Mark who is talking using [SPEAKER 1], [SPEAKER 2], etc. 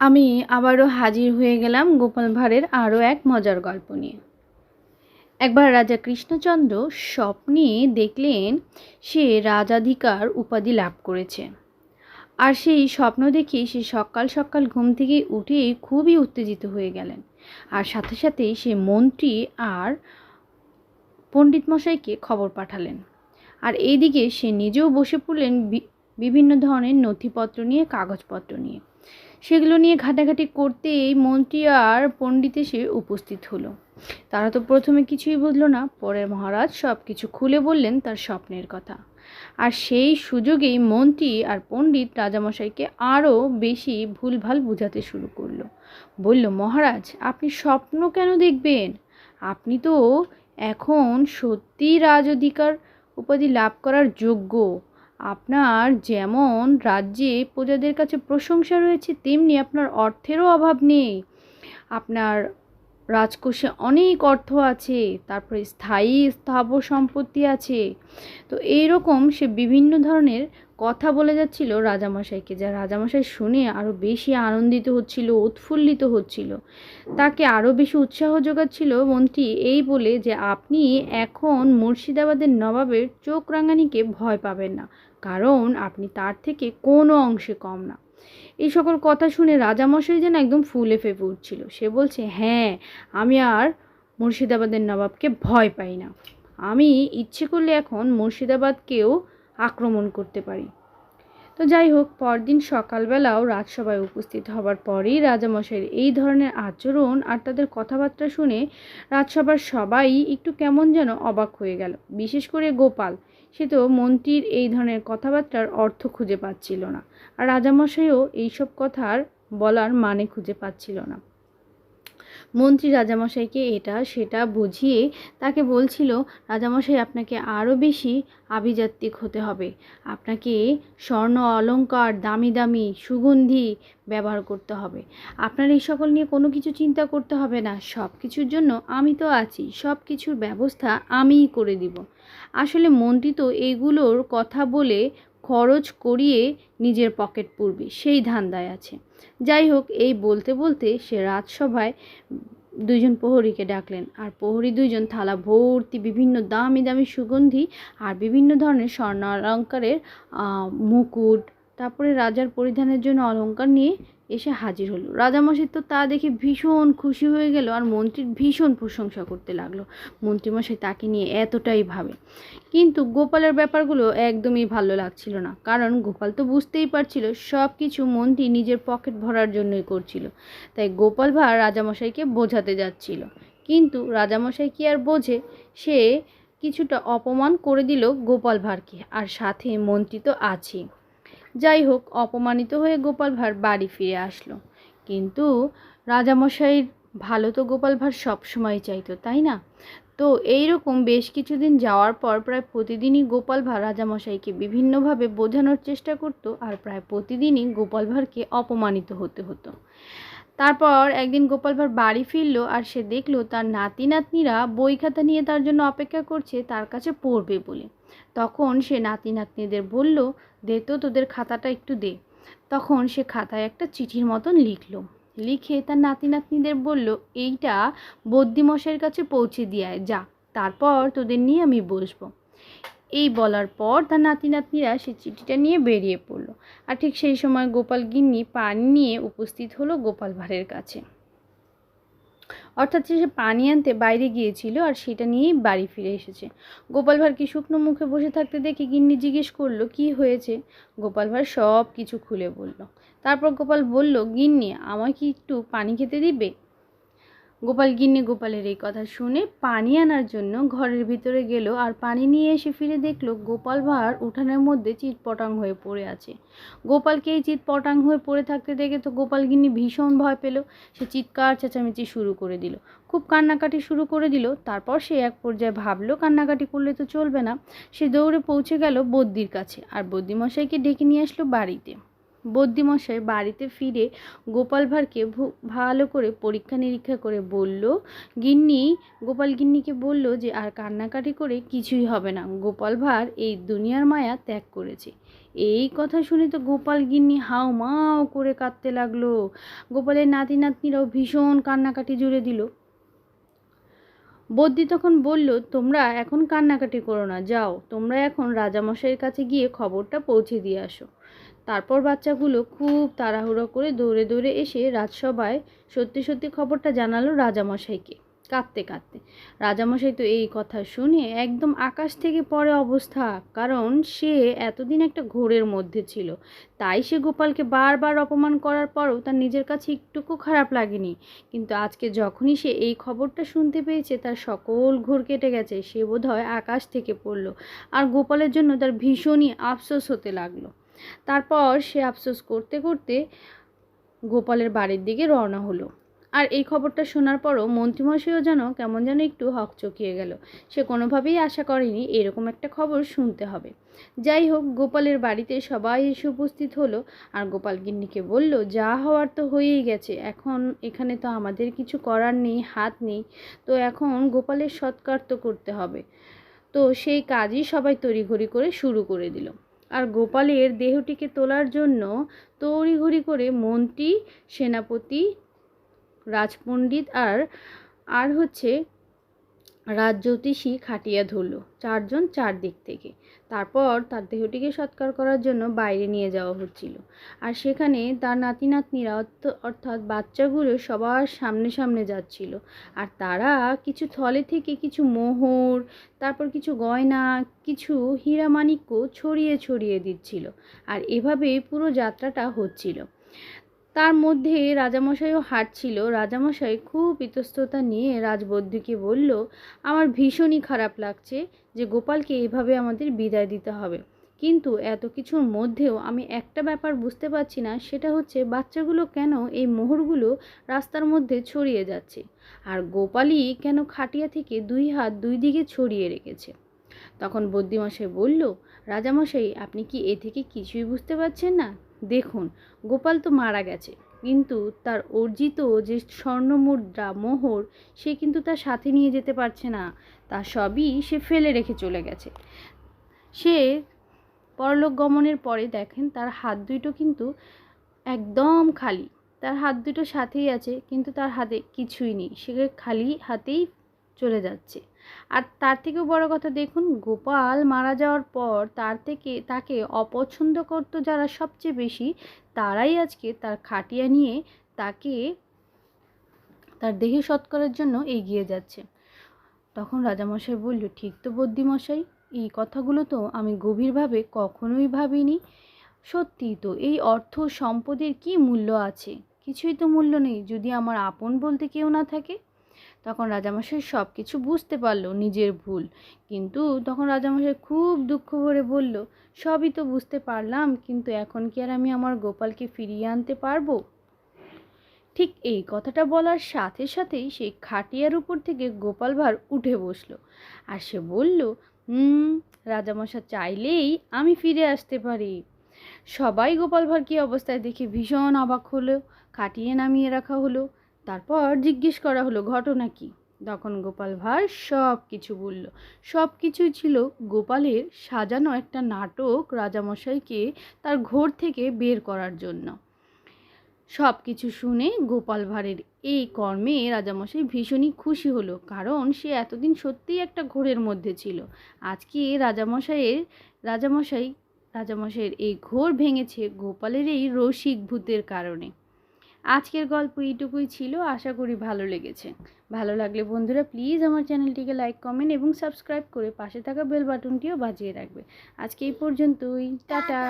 [SPEAKER 1] আমি আবারও হাজির হয়ে গেলাম গোপাল ভাঁড়ের আরও এক মজার গল্প নিয়ে। একবার রাজা কৃষ্ণচন্দ্র স্বপ্নে দেখলেন সে রাজাধিকার উপাধি লাভ করেছে। আর সেই স্বপ্ন দেখে সে সকাল সকাল ঘুম থেকে উঠে খুবই উত্তেজিত হয়ে গেলেন। আর সাথে সাথে সে মন্ত্রী আর পণ্ডিত মশাইকে খবর পাঠালেন। আর এইদিকে সে নিজেও বসে পড়লেন বিভিন্ন ধরনের নথিপত্র নিয়ে, কাগজপত্র নিয়ে। সেগুলো নিয়ে ঘাটাঘাটি করতেই মন্ত্রী আর পণ্ডিত এসে উপস্থিত হলো। তারা তো প্রথমে কিছুই বুঝলো না, পরে মহারাজ সব কিছু খুলে বললেন তার স্বপ্নের কথা। আর সেই সুযোগেই মন্ত্রী আর পণ্ডিত রাজামশাইকে আরও বেশি ভুলভাল বোঝাতে শুরু করল। বলল, মহারাজ, আপনি স্বপ্ন কেন দেখবেন? আপনি তো এখন সত্যিই রাজ অধিকার উপাধি লাভ করার যোগ্য। আপনার যেমন রাজ্যে প্রজাদের কাছে প্রশংসা রয়েছে তেমনি আপনার অর্থেরও অভাব নেই। আপনার রাজকোষে অনেক অর্থ আছে, তারপরে স্থায়ী স্থাবর সম্পত্তি আছে। তো এইরকম সে বিভিন্ন ধরনের কথা বলে যাচ্ছিল রাজামশাইকে, যা রাজামশাই শুনে আরও বেশি আনন্দিত হচ্ছিল, উৎফুল্লিত হচ্ছিল। তাকে আরও বেশি উৎসাহ যোগাচ্ছিল মন্ত্রী এই বলে যে, আপনি এখন মুর্শিদাবাদের নবাবের চোখ রাঙানিকে ভয় পাবেন না, কারণ আপনি তার থেকে কোনো অংশে কম না। এই সকল কথা শুনে রাজামশাই যেন একদম ফুলে ফেপে উঠছিল। সে বলছে হ্যাঁ আমি আর মুর্শিদাবাদের নবাবকে ভয় পাই না। আমি ইচ্ছে করলে এখন মুর্শিদাবাদকেও আক্রমণ করতে পারি। তো যাই হোক, পরদিন সকালবেলাও রাজসভায় উপস্থিত হবার পরেই রাজামশাইয়ের এই ধরনের আচরণ আর তাদের কথাবার্তা শুনে রাজসভার সবাই একটু কেমন যেন অবাক হয়ে গেল। বিশেষ করে গোপাল সে তো মন্ত্রীর এই ধরনের কথাবার্তার অর্থ খুঁজে পাচ্ছিল না। আর রাজামশাইও এইসব কথার বলার মানে খুঁজে পাচ্ছিল না। মন্ত্রী রাজামশাইকে এটা, সেটা বুঝিয়ে তাকে বলছিল, রাজামশাই, আপনাকে আরও বেশি আভিজাত্যিক হতে হবে। আপনাকে স্বর্ণ, অলঙ্কার, দামি দামি সুগন্ধি ব্যবহার করতে হবে। আপনার এই সকল নিয়ে কোনো কিছু চিন্তা করতে হবে না। সব কিছুর জন্য আমি তো আছি। সব কিছুর ব্যবস্থা আমিই করে দিব। আসলে মন্ত্রী তো এইগুলোর কথা বলে খরচ করিয়ে নিজের পকেট পুরবি, সেই ধান্দায় আছে। যাই হোক এই বলতে বলতে সে রাজসভায় দুইজন প্রহরীকে ডাকলেন। আর প্রহরী দুইজন থালা ভর্তি, বিভিন্ন দামি দামি সুগন্ধি আর বিভিন্ন ধরনের স্বর্ণ অলঙ্কারের মুকুট, তারপরে রাজার পরিধানের জন্য অলঙ্কার নিয়ে এসে হাজির হলো। রাজামশাই তো তা দেখে ভীষণ খুশি হয়ে গেল আর মন্ত্রীর ভীষণ প্রশংসা করতে লাগল। মন্ত্রীমশাই তাকে নিয়ে এতটাই ভাবে। কিন্তু গোপালের ব্যাপারগুলো একদমই ভালো লাগছিল না। কারণ গোপাল তো বুঝতেই পারছিল সব কিছু মন্ত্রী নিজের পকেট ভরার জন্যই করছিল। তাই গোপাল ভাঁড় রাজামশাইকে বোঝাতে যাচ্ছিল। কিন্তু রাজামশাই কি আর বোঝে? সে কিছুটা অপমান করে দিল গোপাল ভাঁড়কে। আর সাথে মন্ত্রী তো আছেই। যাই হোক, অপমানিত হয়ে গোপাল ভাঁড় বাড়ি ফিরে আসলো। কিন্তু রাজামশাইয়ের ভালো তো গোপাল ভাঁড় সবসময় চাইতো, তাই না? তো এই রকম বেশ কিছুদিন যাওয়ার পর প্রায় প্রতিদিনই গোপাল ভাঁড় রাজামশাইকে বিভিন্নভাবে বোঝানোর চেষ্টা করতো আর প্রায় প্রতিদিনই গোপাল ভাঁড়কে অপমানিত হতে হতো। তারপর একদিন গোপাল ভাঁড় বাড়ি ফিরলো আর সে দেখল তার নাতি নাতনিরা বই খাতা নিয়ে তার জন্য অপেক্ষা করছে, তার কাছে পড়বে বলে। তখন সে নাতি নাতনিদের বলল, দে তো, তোদের খাতাটা একটু দে। তখন সে খাতায় একটা চিঠির মতন লিখল। লিখে তার নাতি নাতনিদের বলল, এইটা বদ্যিমশাইয়ের কাছে পৌঁছে দিয়ে যা, তারপর তোদের নিয়ে আমি বসবো। এই বলার পর তার নাতি নাতনিরা সে চিঠিটা নিয়ে বেরিয়ে পড়ল। আর ঠিক সেই সময় গোপাল গিন্নি পানি নিয়ে উপস্থিত হলো গোপাল ভাঁড়ের কাছে। অর্থাৎ সে পানি আনতে বাইরে গিয়েছিল আর সেটা নিয়েই বাড়ি ফিরে এসেছে। গোপাল ভাঁড়কে শুকনো মুখে বসে থাকতে দেখে গিন্নি জিজ্ঞেস করল, কি হয়েছে? গোপাল ভাঁড় সব কিছু খুলে বলল। তারপর গোপাল বলল, গিন্নি, আমায় কি একটু পানি খেতে দিবে? গোপাল, গিন্নি গোপালের এই কথা শুনে পানি আনার জন্য ঘরের ভিতরে গেল আর পানি নিয়ে এসে ফিরে দেখল গোপাল ভাঁড় উঠানের মধ্যে চিৎপটাং হয়ে পড়ে আছে। গোপালকে এই চিৎপটাং হয়ে পড়ে থাকতে দেখে তো গোপাল, গিন্নি ভীষণ ভয় পেল। সে চিৎকার, চেঁচামেচি শুরু করে দিল। খুব কান্নাকাটি শুরু করে দিল। তারপর সে এক পর্যায়ে ভাবলো, কান্নাকাটি করলে তো চলবে না। সে দৌড়ে পৌঁছে গেল বদ্যির কাছে আর বদ্যিমশাইকে ডেকে নিয়ে আসলো বাড়িতে। বদ্যিমশাই বাড়িতে ফিরে গোপাল ভাঁড়কে ভালো করে পরীক্ষা নিরীক্ষা করে বলল, গিন্নি, গোপাল গিন্নিকে বলল যে আর কান্নাকাটি করে কিছুই হবে না। গোপাল ভাঁড় এই দুনিয়ার মায়া ত্যাগ করেছে। এই কথা শুনে তো গোপাল গিন্নি হাও মাও করে কাঁদতে লাগল। গোপালের নাতি নাতনিরাও ভীষণ কান্নাকাটি জুড়ে দিল। বদ্যি তখন বলল, তোমরা এখন কান্নাকাটি করো না, যাও, তোমরা এখন রাজামশাইয়ের কাছে গিয়ে খবরটা পৌঁছে দিয়ে আসো। তারপর বাচ্চাগুলো খুব তাড়াহুড়ো করে দৌড়ে দৌড়ে এসে রাজসভায় সত্যি সত্যি খবরটা জানালো রাজামশাইকে। কাঁদতে কাঁদতে। রাজামশাই তো এই কথা শুনে একদম আকাশ থেকে পড়ে অবস্থা, কারণ সে এতদিন একটা ঘোরের মধ্যে ছিল। তাই সে গোপালকে বারবার অপমান করার পরও তার নিজের কাছে একটুকু খারাপ লাগেনি। কিন্তু আজকে যখনই সে এই খবরটা শুনতে পেয়েছে, তার সকল ঘোর কেটে গেছে, সে বোধহয় আকাশ থেকে পড়ল আর গোপালের জন্য তার ভীষণই আফসোস হতে লাগল। তারপর সে আফসোস করতে করতে গোপালের বাড়ির দিকে রওনা হলো। আর এই খবরটা শোনার পরও মন্ত্রীমশাইও যেন কেমন যেন একটু হকচকিয়ে গেল। সে কোনোভাবেই আশা করেনি এরকম একটা খবর শুনতে হবে। যাই হোক, গোপালের বাড়িতে সবাই এসে উপস্থিত হলো আর গোপাল গিন্নিকে বলল, যা হওয়ার তো হয়েই গেছে। এখন এখানে তো আমাদের কিছু করার নেই, হাত নেই। তো এখন গোপালের সৎকার তো করতে হবে। তো সেই কাজই সবাই তড়িঘড়ি করে শুরু করে দিল। আর গোপালের দেহটিকে তোলার জন্য তড়িঘড়ি করে মন্ত্রী, সেনাপতি রাজপণ্ডিত আর আর হচ্ছে রাজজ্যোতিষী খাটিয়া ধরল চারজন চারদিক থেকে। তারপর তার দেহটিকে সৎকার করার জন্য বাইরে নিয়ে যাওয়া হচ্ছিল। আর সেখানে তার নাতি নাতনিরা অর্থাৎ বাচ্চাগুলো সবার সামনে সামনে যাচ্ছিল। আর তারা কিছু থলে থেকে কিছু মোহর, তারপর কিছু গয়না, কিছু হীরামাণিক্য ছড়িয়ে ছড়িয়ে দিচ্ছিল। আর এভাবেই পুরো যাত্রাটা হচ্ছিল। তার মধ্যে রাজামশাইও হাঁটছিল রাজামশাই খুব ইতস্ততা নিয়ে রাজবধূকে বলল, আমার ভীষণই খারাপ লাগছে যে গোপালকে এইভাবে আমাদের বিদায় দিতে হবে। কিন্তু এত কিছুর মধ্যেও আমি একটা ব্যাপার বুঝতে পারছি না, সেটা হচ্ছে বাচ্চাগুলো কেন এই মোহরগুলো রাস্তার মধ্যে ছড়িয়ে যাচ্ছে? আর গোপালই কেন খাটিয়া থেকে দুই হাত দুই দিকে ছড়িয়ে রেখেছে? তখন বদ্যিমশাই বলল, রাজামশাই, আপনি কি এ থেকে কিছুই বুঝতে পারছেন না? দেখুন, গোপাল তো মারা গেছে। কিন্তু তার অর্জিত যে স্বর্ণ মুদ্রা মোহর, সে কিন্তু তার সাথে নিয়ে যেতে পারছে না। তা সবই সে ফেলে রেখে চলে গেছে। সে পরলোক গমনের পরে দেখেন, তার হাত দুটো কিন্তু একদম খালি। তার হাত দুটো সাথেই আছে, কিন্তু তার হাতে কিছুই নেই। সে খালি হাতেই চলে যাচ্ছে। আর তার থেকেও বড় কথা দেখুন, গোপাল মারা যাওয়ার পর তার থেকে, তাকে অপছন্দ করতো যারা সবচেয়ে বেশি, তারাই আজকে তার খাটিয়া নিয়ে তাকে তার দেহে সৎকারের জন্য এগিয়ে যাচ্ছে। তখন রাজামশাই বলল, ঠিক তো বদ্যিমশাই এই কথাগুলো তো আমি গভীরভাবে কখনোই ভাবিনি। সত্যি তো এই অর্থ সম্পদের কি মূল্য আছে? কিছুই তো মূল্য নেই। যদি আমার আপন বলতে কেউ না থাকে তখন রাজামশাই সব কিছু বুঝতে পারল নিজের ভুল। কিন্তু তখন রাজামশাই খুব দুঃখ ভরে বলল, সবই তো বুঝতে পারলাম, কিন্তু এখন কি আর আমি আমার গোপালকে ফিরিয়ে আনতে পারব? ঠিক এই কথাটা বলার সাথে সাথেই সেই খাটিয়ার উপর থেকে গোপাল ভাঁড় উঠে বসল আর সে বলল, হুম রাজামশা চাইলেই আমি ফিরে আসতে পারি। সবাই গোপাল ভাঁড় কি অবস্থায় দেখে ভীষণ অবাক হলো, খাটিয়ে নামিয়ে রাখা হলো। তারপর জিজ্ঞেস করা হলো, ঘটনা কি? তখন গোপাল ভাঁড় সব কিছু বলল। সব কিছুই ছিল গোপালের সাজানো একটা নাটক রাজামশাইকে তার ঘোর থেকে বের করার জন্য। সব কিছু শুনে গোপাল ভাঁড়ের এই কর্মে রাজামশাই ভীষণই খুশি হলো, কারণ সে এতদিন সত্যিই একটা ঘোরের মধ্যে ছিল। আজকে রাজামশাইয়ের, রাজামশাই, রাজামশাইয়ের এই ঘোর ভেঙেছে গোপালের এই রসিক ভূতের কারণে। আজকের গল্প এইটুকুই ছিল, আশা করি ভালো লেগেছে। ভালো লাগলে বন্ধুরা প্লিজ আমার চ্যানেলটিকে লাইক কমেন্ট এবং সাবস্ক্রাইব করে পাশে থাকা বেল বাটনটিও বাজিয়ে রাখবে। আজকে এই পর্যন্তই টাটা।